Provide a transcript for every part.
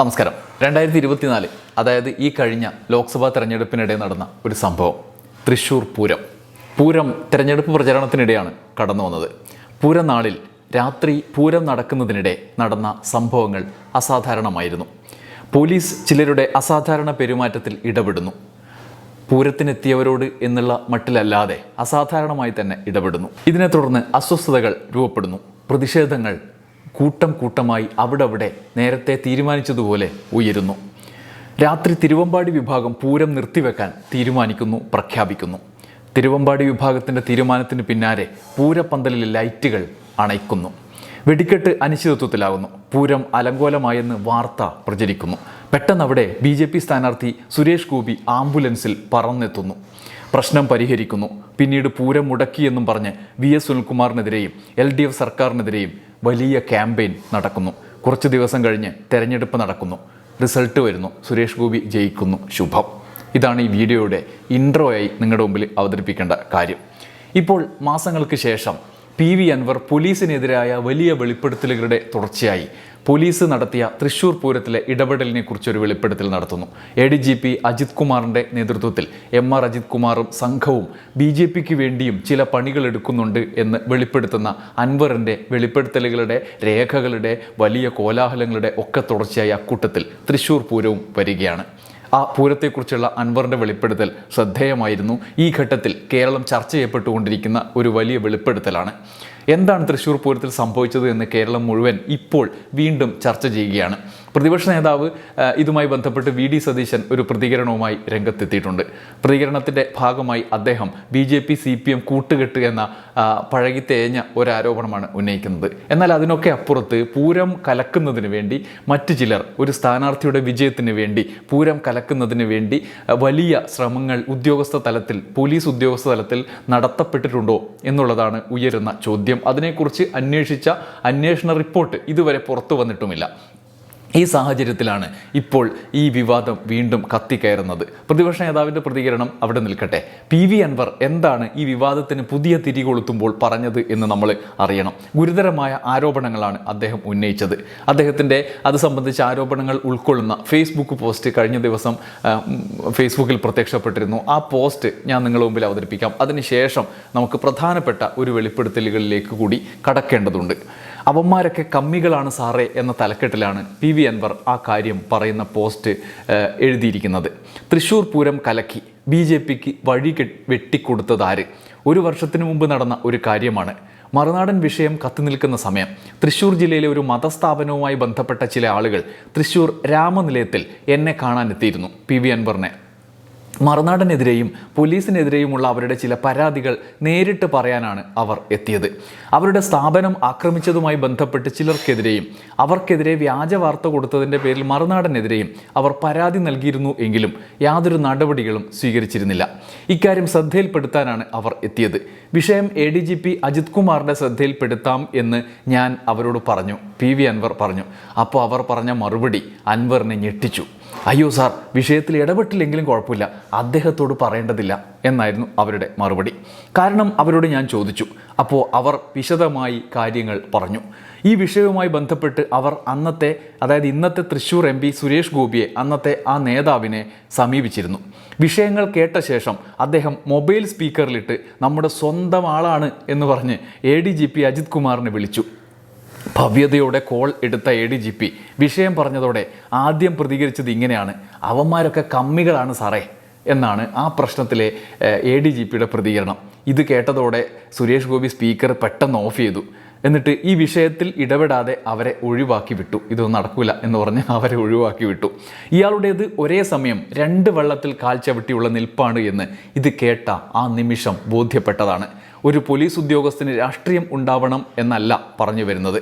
നമസ്കാരം. രണ്ടായിരത്തി ഇരുപത്തിനാല് അതായത് ഈ കഴിഞ്ഞ ലോക്സഭാ തെരഞ്ഞെടുപ്പിനിടെ നടന്ന ഒരു സംഭവം. തൃശൂർ പൂരം. പൂരം തെരഞ്ഞെടുപ്പ് പ്രചരണത്തിനിടെയാണ് കടന്നു വന്നത്. പൂരനാളിൽ രാത്രി പൂരം നടക്കുന്നതിനിടെ നടന്ന സംഭവങ്ങൾ അസാധാരണമായിരുന്നു. പോലീസ് ചിലരുടെ അസാധാരണ പെരുമാറ്റത്തിൽ ഇടപെടുന്നു. പൂരത്തിനെത്തിയവരോട് എന്നുള്ള മട്ടിലല്ലാതെ അസാധാരണമായി തന്നെ ഇടപെടുന്നു. ഇതിനെ തുടർന്ന് അസ്വസ്ഥതകൾ രൂപപ്പെടുന്നു. പ്രതിഷേധങ്ങൾ കൂട്ടം കൂട്ടമായി അവിടെ അവിടെ നേരത്തെ തീരുമാനിച്ചതുപോലെ ഉയരുന്നു. രാത്രി തിരുവമ്പാടി വിഭാഗം പൂരം നിർത്തിവെക്കാൻ തീരുമാനിക്കുന്നു പ്രഖ്യാപിക്കുന്നു. തിരുവമ്പാടി വിഭാഗത്തിന്റെ തീരുമാനത്തിന് പിന്നാലെ പൂരപ്പന്തലിലെ ലൈറ്റുകൾ അണയ്ക്കുന്നു. വെടിക്കെട്ട് അനിശ്ചിതത്വത്തിലാകുന്നു. പൂരം അലങ്കോലമായെന്ന് വാർത്ത പ്രചരിക്കുന്നു. പെട്ടെന്ന് അവിടെ ബി ജെ പി സ്ഥാനാർത്ഥി സുരേഷ് ഗോപി ആംബുലൻസിൽ പറന്നെത്തുന്നു. പ്രശ്നം പരിഹരിക്കുന്നു. പിന്നീട് പൂരം മുടക്കിയെന്നും പറഞ്ഞ് വി എസ് സുനിൽകുമാറിനെതിരെയും എൽ ഡി എഫ് സർക്കാരിനെതിരെയും വലിയ ക്യാമ്പയിൻ നടക്കുന്നു. കുറച്ച് ദിവസം കഴിഞ്ഞ് തെരഞ്ഞെടുപ്പ് നടക്കുന്നു. റിസൾട്ട് വരുന്നു. സുരേഷ് ഗോപി ജയിക്കുന്നു. ശുഭം. ഇതാണ് ഈ വീഡിയോയുടെ ഇൻട്രോയായി നിങ്ങളുടെ മുമ്പിൽ അവതരിപ്പിക്കേണ്ട കാര്യം. ഇപ്പോൾ മാസങ്ങൾക്ക് ശേഷം പി വി അൻവർ പോലീസിനെതിരായ വലിയ വെളിപ്പെടുത്തലുകളുടെ തുടർച്ചയായി. പോലീസ് നടത്തിയ തൃശൂർ പൂരത്തിലെ ഇടപെടലിനെ കുറിച്ചൊരു വെളിപ്പെടുത്തൽ നടത്തുന്നു. A D G P Ajith കുമാറിന്റെ നേതൃത്വത്തിൽ എം ആർ അജിത് കുമാറും സംഘവും ബി ജെ പിക്ക് വേണ്ടിയും ചില പണികൾ എടുക്കുന്നുണ്ട് എന്ന് വെളിപ്പെടുത്തുന്ന അൻവറിന്റെ വെളിപ്പെടുത്തലുകളുടെ രേഖകളുടെ വലിയ കോലാഹലങ്ങളുടെ ഒക്കെ തുടർച്ചയായി അക്കൂട്ടത്തിൽ തൃശൂർ പൂരവും വരികയാണ്. ആ പൂരത്തെക്കുറിച്ചുള്ള അൻവറിന്റെ വെളിപ്പെടുത്തൽ ശ്രദ്ധേയമായിരുന്നു. ഈ ഘട്ടത്തിൽ കേരളം ചർച്ച ചെയ്യപ്പെട്ടുകൊണ്ടിരിക്കുന്ന ഒരു വലിയ വെളിപ്പെടുത്തലാണ്. എന്താണ് തൃശ്ശൂർ പൂരത്തിൽ സംഭവിച്ചത് എന്ന് കേരളം മുഴുവൻ ഇപ്പോൾ വീണ്ടും ചർച്ച ചെയ്യുകയാണ്. പ്രതിപക്ഷ നേതാവ് ഇതുമായി ബന്ധപ്പെട്ട് വി ഡി സതീശൻ ഒരു പ്രതികരണവുമായി രംഗത്തെത്തിയിട്ടുണ്ട്. പ്രതികരണത്തിന്റെ ഭാഗമായി അദ്ദേഹം B J P C P M കൂട്ടുകെട്ട് എന്ന പഴകി തേഞ്ഞ ഒരാരോപണമാണ് ഉന്നയിക്കുന്നത്. എന്നാൽ അതിനൊക്കെ അപ്പുറത്ത് പൂരം കലക്കുന്നതിന് വേണ്ടി മറ്റു ചിലർ ഒരു സ്ഥാനാർത്ഥിയുടെ വിജയത്തിന് വേണ്ടി പൂരം കലക്കുന്നതിന് വേണ്ടി വലിയ ശ്രമങ്ങൾ ഉദ്യോഗസ്ഥ തലത്തിൽ പോലീസ് ഉദ്യോഗസ്ഥ തലത്തിൽ നടത്തപ്പെട്ടിട്ടുണ്ടോ എന്നുള്ളതാണ് ഉയരുന്ന ചോദ്യം. അതിനെക്കുറിച്ച് അന്വേഷിച്ച അന്വേഷണ റിപ്പോർട്ട് ഇതുവരെ പുറത്തു വന്നിട്ടുമില്ല. ഈ സാഹചര്യത്തിലാണ് ഇപ്പോൾ ഈ വിവാദം വീണ്ടും കത്തിക്കയറുന്നത്. പ്രതിപക്ഷ നേതാവിന്റെ പ്രതികരണം അവിടെ നിൽക്കട്ടെ. പി വി അൻവർ എന്താണ് ഈ വിവാദത്തിന് പുതിയ തിരികൊളുത്തുമ്പോൾ പറഞ്ഞത് എന്ന് നമ്മൾ അറിയണം. ഗുരുതരമായ ആരോപണങ്ങളാണ് അദ്ദേഹം ഉന്നയിച്ചത്. അദ്ദേഹത്തിന്റെ അത് സംബന്ധിച്ച ആരോപണങ്ങൾ ഉൾക്കൊള്ളുന്ന ഫേസ്ബുക്ക് പോസ്റ്റ് കഴിഞ്ഞ ദിവസം ഫേസ്ബുക്കിൽ പ്രത്യക്ഷപ്പെട്ടിരുന്നു. ആ പോസ്റ്റ് ഞാൻ നിങ്ങളുടെ മുമ്പിൽ അവതരിപ്പിക്കാം. അതിനുശേഷം നമുക്ക് പ്രധാനപ്പെട്ട ഒരു വെളിപ്പെടുത്തലുകളിലേക്ക് കൂടി കടക്കേണ്ടതുണ്ട്. അവന്മാരൊക്കെ കമ്മികളാണ് സാറേ എന്ന തലക്കെട്ടിലാണ് പി വി അൻവർ ആ കാര്യം പറയുന്ന പോസ്റ്റ് എഴുതിയിരിക്കുന്നത്. തൃശ്ശൂർ പൂരം കലക്കി ബി ജെ പിക്ക് വഴി വെട്ടിക്കൊടുത്തതാര് ഒരു വർഷത്തിന് മുമ്പ് നടന്ന ഒരു കാര്യമാണ്. മറുനാടൻ വിഷയം കത്തിനിൽക്കുന്ന സമയം. തൃശൂർ ജില്ലയിലെ ഒരു മതസ്ഥാപനവുമായി ബന്ധപ്പെട്ട ചില ആളുകൾ തൃശൂർ രാമനിലയത്തിൽ എന്നെ കാണാനെത്തിയിരുന്നു പി വി അൻവറിനെ. മറുനാടനെതിരെയും പോലീസിനെതിരെയുമുള്ള അവരുടെ ചില പരാതികൾ നേരിട്ട് പറയാനാണ് അവർ എത്തിയത്. അവരുടെ സ്ഥാപനം ആക്രമിച്ചതുമായി ബന്ധപ്പെട്ട് ചിലർക്കെതിരെയും അവർക്കെതിരെ വ്യാജ വാർത്ത കൊടുത്തതിന്റെ പേരിൽ മറുനാടനെതിരെയും അവർ പരാതി നൽകിയിരുന്നു എങ്കിലും യാതൊരു നടപടികളും സ്വീകരിച്ചിരുന്നില്ല. ഇക്കാര്യം ശ്രദ്ധയിൽപ്പെടുത്താനാണ് അവർ എത്തിയത്. വിഷയം A D G P Ajith കുമാറിന്റെ ശ്രദ്ധയിൽപ്പെടുത്താം എന്ന് ഞാൻ അവരോട് പറഞ്ഞു. പി വി അൻവർ പറഞ്ഞു. അപ്പോൾ അവർ പറഞ്ഞ മറുപടി അൻവറിനെ ഞെട്ടിച്ചു. അയ്യോ സാർ വിഷയത്തിൽ ഇടപെട്ടില്ലെങ്കിലും കുഴപ്പമില്ല. അദ്ദേഹത്തോട് പറയേണ്ടതില്ല എന്നായിരുന്നു അവരുടെ മറുപടി. കാരണം അവരോട് ഞാൻ ചോദിച്ചു. അപ്പോൾ അവർ വിശദമായി കാര്യങ്ങൾ പറഞ്ഞു. ഈ വിഷയവുമായി ബന്ധപ്പെട്ട് അവർ അന്നത്തെ അതായത് ഇന്നത്തെ തൃശ്ശൂർ എം പി സുരേഷ് ഗോപിയെ അന്നത്തെ ആ നേതാവിനെ സമീപിച്ചിരുന്നു. വിഷയങ്ങൾ കേട്ട ശേഷം അദ്ദേഹം മൊബൈൽ സ്പീക്കറിലിട്ട് നമ്മുടെ സ്വന്തം ആളാണ് എന്ന് പറഞ്ഞ് A D G P Ajith കുമാറിനെ വിളിച്ചു. ഭവ്യതയോടെ കോൾ എടുത്ത എ ഡി ജി പി വിഷയം പറഞ്ഞതോടെ ആദ്യം പ്രതികരിച്ചത് ഇങ്ങനെയാണ്. അവന്മാരൊക്കെ കമ്മികളാണ് സാറേ എന്നാണ് ആ പ്രശ്നത്തിലെ എ ഡി ജി പിയുടെ പ്രതികരണം. ഇത് കേട്ടതോടെ സുരേഷ് ഗോപി സ്പീക്കർ പെട്ടെന്ന് ഓഫ് ചെയ്തു. എന്നിട്ട് ഈ വിഷയത്തിൽ ഇടപെടാതെ അവരെ ഒഴിവാക്കി വിട്ടു. ഇതൊന്നും നടക്കില്ല എന്ന് പറഞ്ഞ് അവരെ ഒഴിവാക്കി വിട്ടു. ഇയാളുടേത് ഒരേ സമയം രണ്ട് വെള്ളത്തിൽ കാൽ ചവിട്ടിയുള്ള നിൽപ്പാണ് എന്ന് ഇത് കേട്ട ആ നിമിഷം ബോധ്യപ്പെട്ടതാണ്. ഒരു പോലീസ് ഉദ്യോഗസ്ഥന് രാഷ്ട്രീയം ഉണ്ടാവണം എന്നല്ല പറഞ്ഞു വരുന്നത്.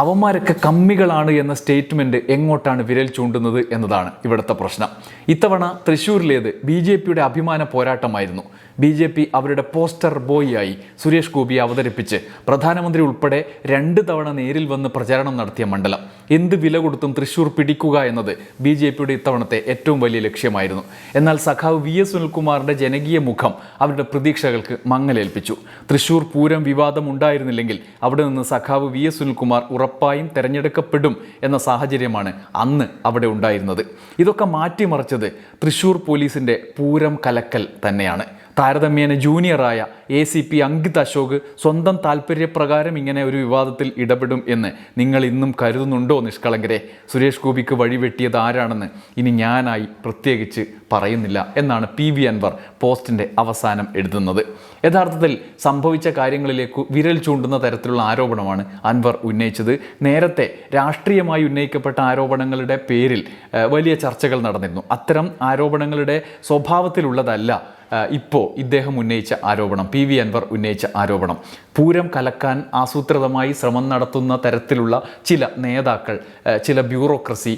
അവന്മാരൊക്കെ കമ്മികളാണ് എന്ന സ്റ്റേറ്റ്മെന്റ് എങ്ങോട്ടാണ് വിരൽ ചൂണ്ടുന്നത് എന്നതാണ് ഇവിടുത്തെ പ്രശ്നം. ഇത്തവണ തൃശ്ശൂരിലേത് ബി ജെ പിയുടെ അഭിമാന പോരാട്ടമായിരുന്നു. ബി ജെ പി അവരുടെ പോസ്റ്റർ ബോയിയായി സുരേഷ് ഗോപിയെ അവതരിപ്പിച്ച് പ്രധാനമന്ത്രി ഉൾപ്പെടെ രണ്ട് തവണ നേരിൽ വന്ന് പ്രചാരണം നടത്തിയ മണ്ഡലം. എന്ത് വില കൊടുത്തും തൃശ്ശൂർ പിടിക്കുക എന്നത് ബി ജെ പിയുടെ ഇത്തവണത്തെ ഏറ്റവും വലിയ ലക്ഷ്യമായിരുന്നു. എന്നാൽ സഖാവ് വി എസ് സുനിൽകുമാറിന്റെ ജനകീയ മുഖം അവരുടെ പ്രതീക്ഷകൾക്ക് മങ്ങലേൽപ്പിച്ചു. തൃശ്ശൂർ പൂരം വിവാദം ഉണ്ടായിരുന്നില്ലെങ്കിൽ അവിടെ നിന്ന് സഖാവ് വി എസ് സുനിൽകുമാർ ഉറപ്പായും തിരഞ്ഞെടുക്കപ്പെടും എന്ന സാഹചര്യമാണ് അന്ന് അവിടെ ഉണ്ടായിരുന്നത്. ഇതൊക്കെ മാറ്റിമറിച്ചത് തൃശൂർ പോലീസിന്റെ പൂരം കലക്കൽ തന്നെയാണ്. താരതമ്യേന ജൂനിയറായ A C P Ankit Ashok സ്വന്തം താല്പര്യപ്രകാരം ഇങ്ങനെ ഒരു വിവാദത്തിൽ ഇടപെടും എന്ന് നിങ്ങൾ ഇന്നും കരുതുന്നുണ്ടോ നിഷ്കളങ്കരെ? സുരേഷ് ഗോപിക്ക് വഴിവെട്ടിയത് ആരാണെന്ന് ഇനി ഞാനായി പ്രത്യേകിച്ച് പറയുന്നില്ല എന്നാണ് പി വി അൻവർ പോസ്റ്റിന്റെ അവസാനം എഴുതുന്നത്. യഥാർത്ഥത്തിൽ സംഭവിച്ച കാര്യങ്ങളിലേക്ക് വിരൽ ചൂണ്ടുന്ന തരത്തിലുള്ള ആരോപണമാണ് അൻവർ ഉന്നയിച്ചത്. നേരത്തെ രാഷ്ട്രീയമായി ഉന്നയിക്കപ്പെട്ട ആരോപണങ്ങളുടെ പേരിൽ വലിയ ചർച്ചകൾ നടന്നിരുന്നു. അത്തരം ആരോപണങ്ങളുടെ സ്വഭാവത്തിലുള്ളതല്ല ഇപ്പോൾ ഇദ്ദേഹം ഉന്നയിച്ച ആരോപണം പി വി അൻവർ ഉന്നയിച്ച ആരോപണം. പൂരം കലക്കാൻ ആസൂത്രിതമായി ശ്രമം നടത്തുന്ന തരത്തിലുള്ള ചില നേതാക്കൾ ചില ബ്യൂറോക്രസി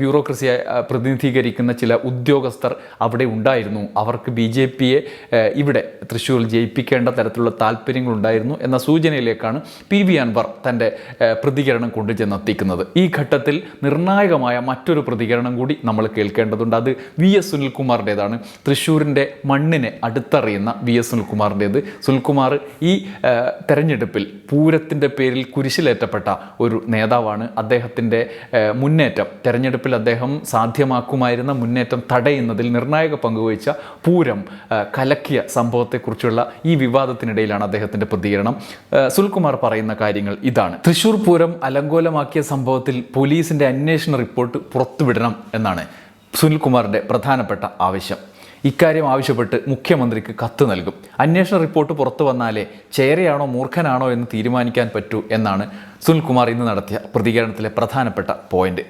ബ്യൂറോക്രസിയെ പ്രതിനിധീകരിക്കുന്ന ചില ഉദ്യോഗസ്ഥർ അവിടെ ഉണ്ടായിരുന്നു. അവർക്ക് ബി ജെ പിയെ ഇവിടെ തൃശ്ശൂരിൽ ജയിപ്പിക്കേണ്ട തരത്തിലുള്ള താല്പര്യങ്ങളുണ്ടായിരുന്നു എന്ന സൂചനയിലേക്കാണ് പി വി അൻവർ തന്റെ പ്രതികരണം കൊണ്ടുചെന്നെത്തിക്കുന്നത്. ഈ ഘട്ടത്തിൽ നിർണായകമായ മറ്റൊരു പ്രതികരണം കൂടി നമ്മൾ കേൾക്കേണ്ടതുണ്ട്. അത് വി എസ് സുനിൽകുമാറിന്റെതാണ്. തൃശ്ശൂരിന്റെ മണ്ണിനെ അടുത്തറിയുന്ന വി എസ് സുനിൽകുമാറിന്റേത്. സുനിൽകുമാർ ഈ തെരഞ്ഞെടുപ്പിൽ പൂരത്തിന്റെ പേരിൽ കുരിശിലേറ്റപ്പെട്ട ഒരു നേതാവാണ് അദ്ദേഹത്തിന്റെ മുന്നേറ്റം. തെരഞ്ഞെടുപ്പിൽ അദ്ദേഹം സാധ്യമാക്കുമായിരുന്ന മുന്നേറ്റം തടയുന്നതിൽ നിർണായക പങ്കുവഹിച്ച പൂരം കലക്കിയ സംഭവത്തെക്കുറിച്ചുള്ള ഈ വിവാദത്തിനിടയിലാണ് അദ്ദേഹത്തിന്റെ പ്രതികരണം. സുൽകുമാർ പറയുന്ന കാര്യങ്ങൾ ഇതാണ്. തൃശൂർ പൂരം അലങ്കോലമാക്കിയ സംഭവത്തിൽ പോലീസിന്റെ അന്വേഷണ റിപ്പോർട്ട് പുറത്തുവിടണം എന്നാണ് സുനിൽകുമാറിന്റെ പ്രധാനപ്പെട്ട ആവശ്യം. ഇക്കാര്യം ആവശ്യപ്പെട്ട് മുഖ്യമന്ത്രിക്ക് കത്ത് നൽകും. അന്വേഷണ റിപ്പോർട്ട് പുറത്തു വന്നാലേ ചേരയാണോ മൂർഖനാണോ എന്ന് തീരുമാനിക്കാൻ പറ്റൂ എന്നാണ് സുനിൽകുമാർ ഇന്ന് നടത്തിയ പ്രതികരണത്തിലെ പ്രധാനപ്പെട്ട പോയിന്റ്.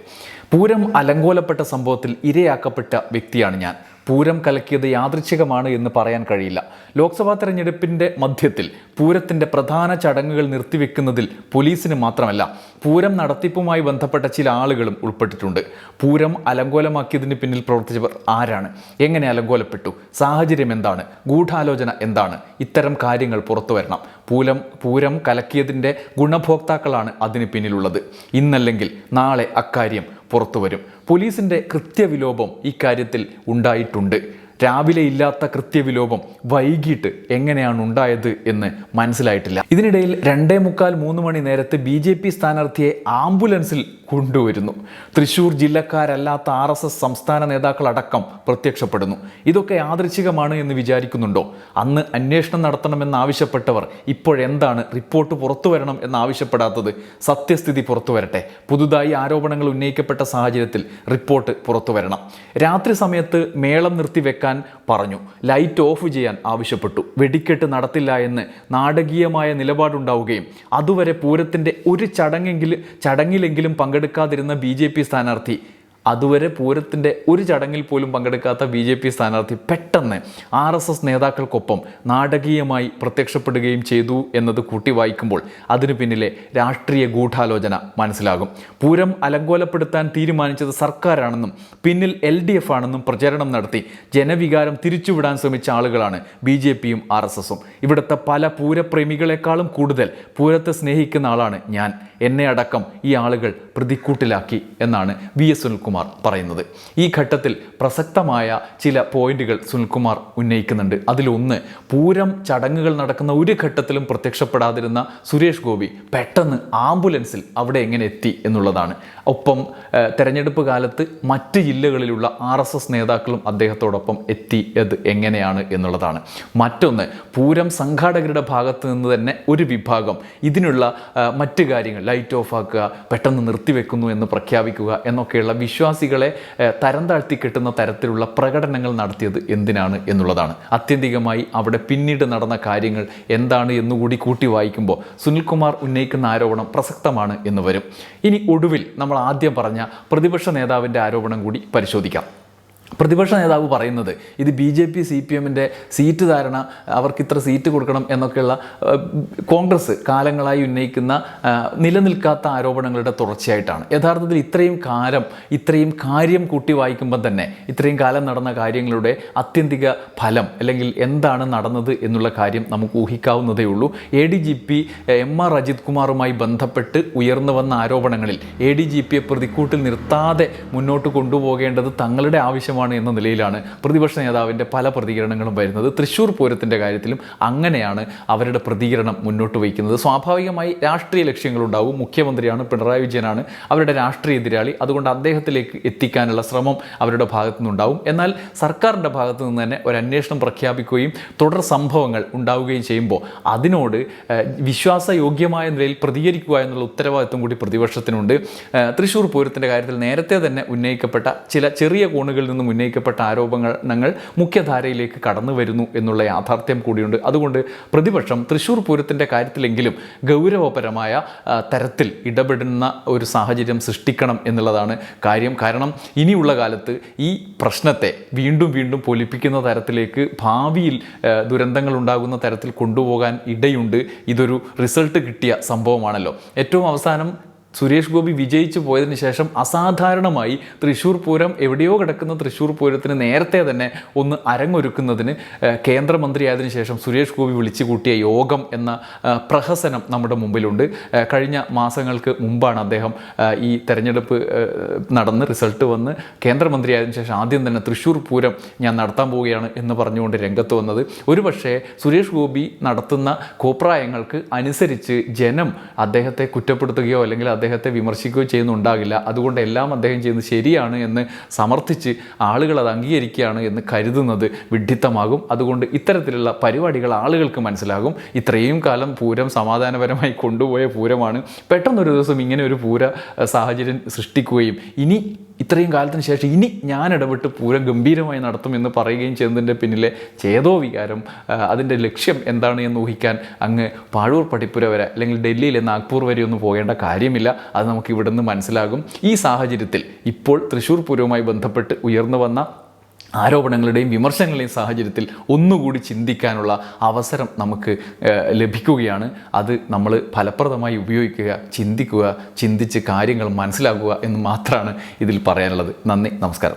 പൂരം അലങ്കോലപ്പെട്ട സംഭവത്തിൽ ഇരയാക്കപ്പെട്ട വ്യക്തിയാണ് ഞാൻ. പൂരം കലക്കിയത് യാദൃച്ഛികമാണ് എന്ന് പറയാൻ കഴിയില്ല. ലോക്സഭാ തെരഞ്ഞെടുപ്പിന്റെ മധ്യത്തിൽ പൂരത്തിന്റെ പ്രധാന ചടങ്ങുകൾ നിർത്തിവെക്കുന്നതിൽ പോലീസിന് മാത്രമല്ല പൂരം നടത്തിപ്പുമായി ബന്ധപ്പെട്ട ചില ആളുകളും ഉൾപ്പെട്ടിട്ടുണ്ട്. പൂരം അലങ്കോലമാക്കിയതിന് പിന്നിൽ പ്രവർത്തിച്ചവർ ആരാണ്? എങ്ങനെ അലങ്കോലപ്പെട്ടു? സാഹചര്യം എന്താണ്? ഗൂഢാലോചന എന്താണ്? ഇത്തരം കാര്യങ്ങൾ പുറത്തു വരണം. പൂരം പൂരം കലക്കിയതിന്റെ ഗുണഭോക്താക്കളാണ് അതിന് പിന്നിലുള്ളത്. ഇന്നല്ലെങ്കിൽ നാളെ അക്കാര്യം പുറത്തു വരും പോലീസിന്റെ കൃത്യവിലോപം ഇക്കാര്യത്തിൽ ഉണ്ടായിട്ടുണ്ട്. രാവിലെ ഇല്ലാത്ത കൃത്യവിലോപം വൈകിട്ട് എങ്ങനെയാണ് ഉണ്ടായത് എന്ന് മനസ്സിലായിട്ടില്ല. ഇതിനിടയിൽ രണ്ടേ മുക്കാൽ മൂന്ന് മണി നേരത്ത് ബി ജെ പി സ്ഥാനാർത്ഥിയെ ആംബുലൻസിൽ കൊണ്ടുവരുന്നു. തൃശൂർ ജില്ലക്കാരല്ലാത്ത ആർ എസ് എസ് സംസ്ഥാന നേതാക്കളടക്കം പ്രത്യക്ഷപ്പെടുന്നു. ഇതൊക്കെ യാദൃച്ഛികമാണ് എന്ന് വിചാരിക്കുന്നുണ്ടോ? അന്ന് അന്വേഷണം നടത്തണമെന്ന് ആവശ്യപ്പെട്ടവർ ഇപ്പോഴെന്താണ് റിപ്പോർട്ട് പുറത്തു വരണം എന്ന് ആവശ്യപ്പെടാത്തത്? സത്യസ്ഥിതി പുറത്തു വരട്ടെ. പുതുതായി ആരോപണങ്ങൾ ഉന്നയിക്കപ്പെട്ട സാഹചര്യത്തിൽ റിപ്പോർട്ട് പുറത്തു വരണം. രാത്രി സമയത്ത് മേളം നിർത്തിവെക്കാൻ പറഞ്ഞു. ലൈറ്റ് ഓഫ് ചെയ്യാൻ ആവശ്യപ്പെട്ടു. വെടിക്കെട്ട് നടത്തില്ല എന്ന് നാടകീയമായ നിലപാടുണ്ടാവുകയും അതുവരെ പൂരത്തിന്റെ ഒരു ചടങ്ങെങ്കിലും ചടങ്ങിലെങ്കിലും പങ്കെടുക്കാതിരുന്ന ബി സ്ഥാനാർത്ഥി അതുവരെ പൂരത്തിന്റെ ഒരു ചടങ്ങിൽ പോലും പങ്കെടുക്കാത്ത ബി ജെ പി സ്ഥാനാർത്ഥി പെട്ടെന്ന് ആർ എസ് എസ് നേതാക്കൾക്കൊപ്പം നാടകീയമായി പ്രത്യക്ഷപ്പെടുകയും ചെയ്തു എന്നത് കൂട്ടി വായിക്കുമ്പോൾ അതിനു പിന്നിലെ രാഷ്ട്രീയ ഗൂഢാലോചന മനസ്സിലാകും. പൂരം അലങ്കോലപ്പെടുത്താൻ തീരുമാനിച്ചത് സർക്കാരാണെന്നും പിന്നിൽ എൽ ഡി എഫ് ആണെന്നും പ്രചരണം നടത്തി ജനവികാരം തിരിച്ചുവിടാൻ ശ്രമിച്ച ആളുകളാണ് ബി ജെ പിയും ആർ എസ് എസും. ഇവിടുത്തെ പല പൂരപ്രേമികളെക്കാളും കൂടുതൽ പൂരത്തെ സ്നേഹിക്കുന്ന ആളാണ് ഞാൻ. എന്നെ അടക്കം ഈ ആളുകൾ പ്രതിക്കൂട്ടിലാക്കി എന്നാണ് വി എസ് സുനിൽകുമാർ പറയുന്നത്. ഈ ഘട്ടത്തിൽ പ്രസക്തമായ ചില പോയിന്റുകൾ സുനിൽകുമാർ ഉന്നയിക്കുന്നുണ്ട്. അതിലൊന്ന് പൂരം ചടങ്ങുകൾ നടക്കുന്ന ഒരു ഘട്ടത്തിലും പ്രത്യക്ഷപ്പെടാതിരുന്ന സുരേഷ് ഗോപി പെട്ടെന്ന് ആംബുലൻസിൽ അവിടെ എങ്ങനെ എത്തി എന്നുള്ളതാണ്. ഒപ്പം തെരഞ്ഞെടുപ്പ് കാലത്ത് മറ്റ് ജില്ലകളിലുള്ള ആർ എസ് എസ് നേതാക്കളും അദ്ദേഹത്തോടൊപ്പം എത്തിയത് എങ്ങനെയാണ് എന്നുള്ളതാണ്. മറ്റൊന്ന് പൂരം സംഘാടകരുടെ ഭാഗത്ത് നിന്ന് തന്നെ ഒരു വിഭാഗം ഇതിനുള്ള മറ്റ് കാര്യങ്ങൾ ലൈറ്റ് ഓഫ് ആക്കുക പെട്ടെന്ന് നിർത്തിവെക്കുന്നു എന്ന് പ്രഖ്യാപിക്കുക എന്നൊക്കെയുള്ള വിശ്വാസികളെ തരം താഴ്ത്തി കിട്ടുന്ന തരത്തിലുള്ള പ്രകടനങ്ങൾ നടത്തിയത് എന്തിനാണ് എന്നുള്ളതാണ്. അത്യന്തികമായി അവിടെ പിന്നീട് നടന്ന കാര്യങ്ങൾ എന്താണ് എന്നുകൂടി കൂട്ടി വായിക്കുമ്പോൾ സുനിൽകുമാർ ഉന്നയിക്കുന്ന ആരോപണം പ്രസക്തമാണ് എന്ന് വരും. ഇനി ഒടുവിൽ നമ്മൾ ആദ്യം പറഞ്ഞ പ്രതിപക്ഷ നേതാവിന്റെ ആരോപണം കൂടി പരിശോധിക്കാം. പ്രതിപക്ഷ നേതാവ് പറയുന്നത് ഇത് B J P C P എമ്മിന്റെ സീറ്റ് ധാരണ അവർക്ക് ഇത്ര സീറ്റ് കൊടുക്കണം എന്നൊക്കെയുള്ള കോൺഗ്രസ് കാലങ്ങളായി ഉന്നയിക്കുന്ന നിലനിൽക്കാത്ത ആരോപണങ്ങളുടെ തുടർച്ചയായിട്ടാണ്. യഥാർത്ഥത്തിൽ ഇത്രയും കാലം ഇത്രയും കാര്യം കൂട്ടി വായിക്കുമ്പോൾ തന്നെ ഇത്രയും കാലം നടന്ന കാര്യങ്ങളുടെ അത്യന്തിക ഫലം അല്ലെങ്കിൽ എന്താണ് നടന്നത് എന്നുള്ള കാര്യം നമുക്ക് ഊഹിക്കാവുന്നതേ ഉള്ളൂ. A D G P M R Ajith കുമാറുമായി ബന്ധപ്പെട്ട് ഉയർന്നു വന്ന ആരോപണങ്ങളിൽ എ ഡി ജി പിയെ പ്രതിക്കൂട്ടിൽ നിർത്താതെ മുന്നോട്ട് കൊണ്ടുപോകേണ്ടത് തങ്ങളുടെ ആവശ്യമാണ് ആവശ്യമാണ് എന്ന നിലയിലാണ് പ്രതിപക്ഷ നേതാവിന്റെ പല പ്രതികരണങ്ങളും വരുന്നത്. തൃശ്ശൂർ പൂരത്തിന്റെ കാര്യത്തിലും അങ്ങനെയാണ് അവരുടെ പ്രതികരണം മുന്നോട്ട് വയ്ക്കുന്നത്. സ്വാഭാവികമായി രാഷ്ട്രീയ ലക്ഷ്യങ്ങളുണ്ടാവും. മുഖ്യമന്ത്രിയാണ് പിണറായി വിജയനാണ് അവരുടെ രാഷ്ട്രീയ എതിരാളി. അതുകൊണ്ട് അദ്ദേഹത്തിലേക്ക് എത്തിക്കാനുള്ള ശ്രമം അവരുടെ ഭാഗത്തു നിന്നുണ്ടാവും. എന്നാൽ സർക്കാരിന്റെ ഭാഗത്തു നിന്ന് തന്നെ ഒരു അന്വേഷണം പ്രഖ്യാപിക്കുകയും തുടർ സംഭവങ്ങൾ ഉണ്ടാവുകയും ചെയ്യുമ്പോൾ അതിനോട് വിശ്വാസയോഗ്യമായ നിലയിൽ പ്രതികരിക്കുക എന്നുള്ള ഉത്തരവാദിത്വം കൂടി പ്രതിപക്ഷത്തിനുണ്ട്. തൃശ്ശൂർ പൂരത്തിന്റെ കാര്യത്തിൽ നേരത്തെ തന്നെ ഉന്നയിക്കപ്പെട്ട ചില ചെറിയ കോണുകളിൽ നിന്നും ഉന്നയിക്കപ്പെട്ട ആരോപണങ്ങൾ മുഖ്യധാരയിലേക്ക് കടന്നു വരുന്നു എന്നുള്ള യാഥാർത്ഥ്യം കൂടിയുണ്ട്. അതുകൊണ്ട് പ്രതിപക്ഷം തൃശ്ശൂർ പൂരത്തിന്റെ കാര്യത്തിലെങ്കിലും ഗൗരവപരമായ തരത്തിൽ ഇടപെടുന്ന ഒരു സാഹചര്യം സൃഷ്ടിക്കണം എന്നുള്ളതാണ് കാര്യം. കാരണം ഇനിയുള്ള കാലത്ത് ഈ പ്രശ്നത്തെ വീണ്ടും വീണ്ടും പൊലിപ്പിക്കുന്ന തരത്തിലേക്ക് ഭാവിയിൽ ദുരന്തങ്ങൾ ഉണ്ടാകുന്ന തരത്തിൽ കൊണ്ടുപോകാൻ ഇടയുണ്ട്. ഇതൊരു റിസൾട്ട് കിട്ടിയ സംഭവമാണല്ലോ. ഏറ്റവും അവസാനം സുരേഷ് ഗോപി വിജയിച്ചു പോയതിന് ശേഷം അസാധാരണമായി തൃശ്ശൂർ പൂരം എവിടെയോ കിടക്കുന്ന തൃശ്ശൂർ പൂരത്തിന് നേരത്തെ തന്നെ ഒന്ന് അരങ്ങൊരുക്കുന്നതിന് കേന്ദ്രമന്ത്രിയായതിനു ശേഷം സുരേഷ് ഗോപി വിളിച്ചു കൂട്ടിയ യോഗം എന്ന പ്രഹസനം നമ്മുടെ മുമ്പിലുണ്ട്. കഴിഞ്ഞ മാസങ്ങൾക്ക് മുമ്പാണ് അദ്ദേഹം ഈ തെരഞ്ഞെടുപ്പ് നടന്ന് റിസൾട്ട് വന്ന് കേന്ദ്രമന്ത്രിയായതിനു ശേഷം ആദ്യം തന്നെ തൃശ്ശൂർ പൂരം ഞാൻ നടത്താൻ പോവുകയാണ് എന്ന് പറഞ്ഞുകൊണ്ട് രംഗത്ത് വന്നത്. ഒരുപക്ഷെ സുരേഷ് ഗോപി നടത്തുന്ന കോപ്രായങ്ങൾക്ക് അനുസരിച്ച് ജനം അദ്ദേഹത്തെ കുറ്റപ്പെടുത്തുകയോ അല്ലെങ്കിൽ അദ്ദേഹത്തെ വിമർശിക്കുകയോ ചെയ്യുന്നുണ്ടാകില്ല. അതുകൊണ്ട് എല്ലാം അദ്ദേഹം ചെയ്യുന്നത് ശരിയാണ് എന്ന് സമർത്ഥിച്ച് ആളുകൾ അത് അംഗീകരിക്കുകയാണ് എന്ന് കരുതുന്നത് വിഡ്ഢിത്തമാകും. അതുകൊണ്ട് ഇത്തരത്തിലുള്ള പരിപാടികൾ ആളുകൾക്ക് മനസ്സിലാകും. ഇത്രയും കാലം പൂരം സമാധാനപരമായി കൊണ്ടുപോയ പൂരമാണ്. പെട്ടെന്നൊരു ദിവസം ഇങ്ങനെ ഒരു പൂര സാഹചര്യം സൃഷ്ടിക്കുകയും ഇനി ഇത്രയും കാലത്തിന് ശേഷം ഇനി ഞാൻ ഇടപെട്ട് പൂരം ഗംഭീരമായി നടത്തും എന്ന് പറയുകയും ചെയ്തതിന്റെ പിന്നിലെ ചേതോ വികാരം അതിന്റെ ലക്ഷ്യം എന്താണ് എന്ന് ഊഹിക്കാൻ അങ്ങ് പാഴൂർ പഠിപ്പുര വരെ അല്ലെങ്കിൽ ഡൽഹിയിലെ നാഗ്പൂർ വരെ ഒന്നും പോകേണ്ട കാര്യമില്ല. അത് നമുക്ക് ഇവിടെ നിന്ന് മനസ്സിലാകും. ഈ സാഹചര്യത്തിൽ ഇപ്പോൾ തൃശ്ശൂർ പൂരവുമായി ബന്ധപ്പെട്ട് ഉയർന്നു വന്ന ആരോപണങ്ങളുടെയും വിമർശനങ്ങളുടെയും സാഹചര്യത്തിൽ ഒന്നുകൂടി ചിന്തിക്കാനുള്ള അവസരം നമുക്ക് ലഭിക്കുകയാണ്. അത് നമ്മൾ ഫലപ്രദമായി ഉപയോഗിക്കുക ചിന്തിക്കുക ചിന്തിച്ച് കാര്യങ്ങൾ മനസ്സിലാക്കുക എന്ന് മാത്രമാണ് ഇതിൽ പറയാനുള്ളത്. നന്ദി നമസ്കാരം.